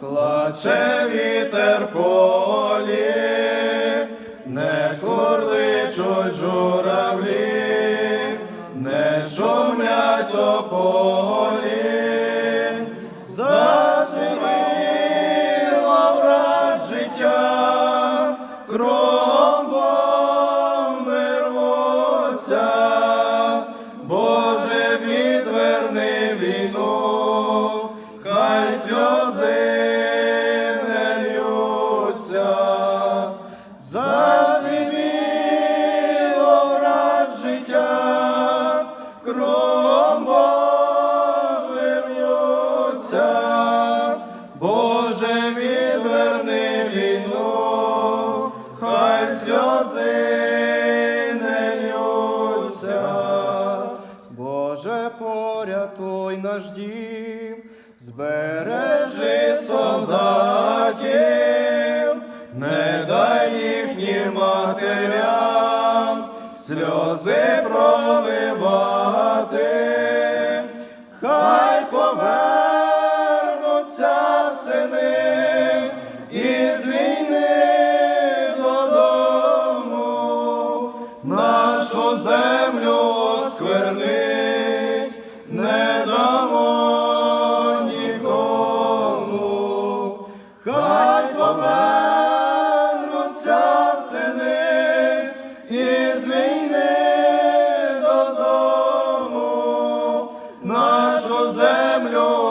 плаче вітер полі, не курличуть журавлі, не шумлять тополі, заживило враз життя, кромбом вирвуться, Боже, відверни війну, хай сльози не льються. Боже, порятуй наш дім, збережи солдатів, не дай їхнім матерям сльози проливати, хай повернуться землю сквернить, не дамо нікому, хай повернуться сини із війни додому, нашу землю